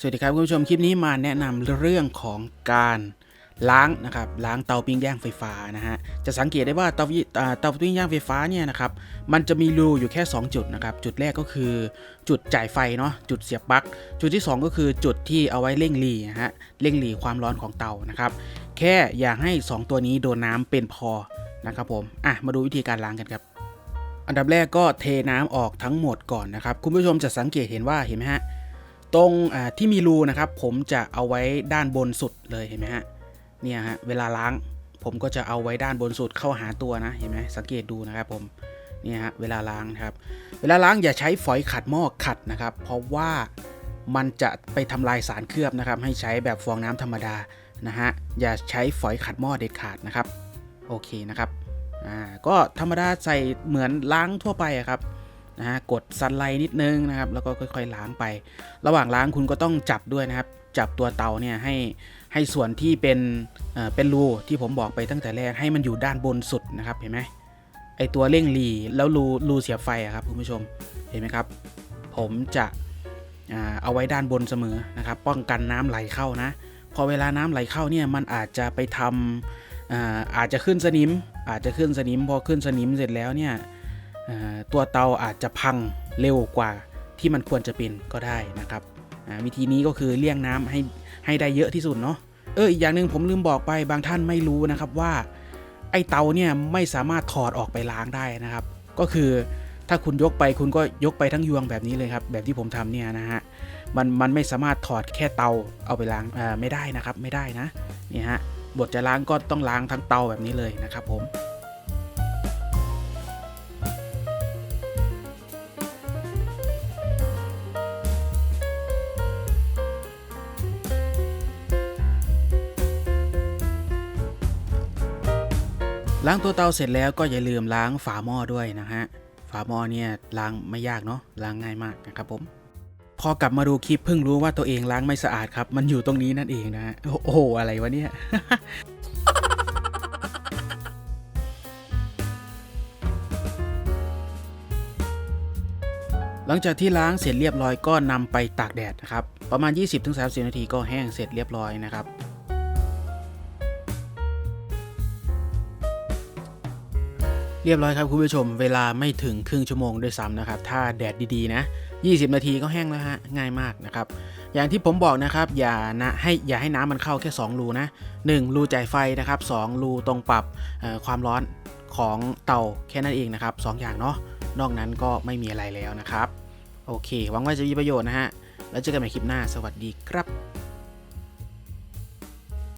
สวัสดีครับคุณผู้ชมคลิปนี้มาแนะนำเรื่องของการล้างนะครับล้างเตาปิ้งย่างไฟฟ้านะฮะจะสังเกตได้ว่าเตาวิอ่าเตาปิ้งย่างไฟฟ้าเนี่ยนะครับมันจะมีรูอยู่แค่ 2 จุดนะครับจุดแรกก็คือจุดจ่ายไฟเนาะจุดเสียบปลั๊กจุดที่ 2 ก็คือจุดที่เอาไว้เร่งหลีนะฮะเร่งหลีความร้อนของเตานะครับแค่อย่าให้ 2 ตัวนี้โดนน้ำเป็นพอนะครับผมอะมาดูวิธีการล้างกันครับ อันดับแรกก็เทน้ำออกทั้งหมดก่อนนะครับคุณผู้ชมจะสังเกตเห็นว่าเห็นไหมฮะ ตรงที่มีรูนะครับผมจะเอาไว้ด้านบนสุดเลยเห็นไหมฮะเนี่ยฮะเวลาล้างผมก็จะเอาไว้ด้านบนสุดเข้าหาตัวนะเห็นไหมสังเกตดูนะครับผมเนี่ยฮะเวลาล้างครับ เวลาล้างอย่าใช้ฝอยขัดหม้อขัดนะครับ เพราะว่ามันจะไปทำลายสารเคลือบนะครับ ให้ใช้แบบฟองน้ำธรรมดานะฮะอย่าใช้ฝอยขัดหม้อเด็ดขาดนะครับ โอเคนะครับอ่าก็ธรรมดาใส่เหมือนล้างทั่วไปครับ นะฮะกดซันไลท์นิดนึงนะครับแล้วก็ค่อยๆล้างไป ระหว่างล้างคุณก็ต้องจับด้วยนะครับ จับตัวเตาเนี่ยให้ให้ส่วนที่เป็นเอ่อเป็นรูที่ผมบอกไปตั้งแต่แรกให้มันอยู่ด้านบนสุดนะครับเห็นไหมไอตัวเร่งหลีแล้วรูรูเสียบไฟอะครับคุณผู้ชมเห็นไหมครับ ผมจะเอาไว้ด้านบนเสมอนะครับ ป้องกันน้ำไหลเข้านะ พอเวลาน้ำไหลเข้าเนี่ยมันอาจจะไปทำอาอาจจะขึ้นสนิม อาจจะขึ้นสนิม พอขึ้นสนิมเสร็จแล้วเนี่ย ตัวเตาอาจจะพังเร็วกว่าที่มันควรจะเป็นก็ได้นะครับวิธีนี้ก็คือเลี่ยงน้ำให้ให้ได้เยอะที่สุดเนาะเอออีกอย่างหนึ่งผมลืมบอกไปบางท่านไม่รู้นะครับว่า ไอเตาเนี่ยไม่สามารถถอดออกไปล้างได้นะครับ ก็คือถ้าคุณยกไปคุณก็ยกไปทั้งยวงแบบนี้เลยครับ แบบที่ผมทำเนี่ยนะฮะมันมันไม่สามารถถอดแค่เตาเอาไปล้างไม่ได้นะครับไม่ได้นะนี่ฮะบทจะล้างก็ต้องล้างทั้งเตาแบบนี้เลยนะครับผม ล้างตัวเตาเสร็จแล้วก็อย่าลืมล้างฝาหม้อด้วยนะฮะ ฝาหม้อเนี่ยล้างไม่ยากเนาะ ล้างง่ายมากนะครับผม พอกลับมาดูคลิปเพิ่งรู้ว่าตัวเองล้างไม่สะอาดครับ มันอยู่ตรงนี้นั่นเองนะฮะ โอ้โห อะไรวะเนี่ยหลังจากที่ล้างเสร็จเรียบร้อยก็นำไปตากแดดนะครับ ประมาณ 20-30 นาทีก็แห้งเสร็จเรียบร้อยนะครับ เรียบร้อยครับคุณผู้ชม เวลาไม่ถึงครึ่งชั่วโมงด้วยซ้ำนะครับ ถ้าแดดดีๆนะ 20 นาทีก็แห้งแล้วฮะ ง่ายมากนะครับ อย่างที่ผมบอกนะครับ อย่านะให้อย่าให้น้ำมันเข้าแค่ 2 รูนะ 1 รูจ่ายไฟนะครับ2รูตรงปรับความร้อนของเตาแค่นั้นเองนะครับ2อย่างเนาะ นอกนั้นก็ไม่มีอะไรแล้วนะครับ โอเค หวังว่าจะมีประโยชน์นะฮะ แล้วเจอกันใหม่คลิปหน้า สวัสดีครับ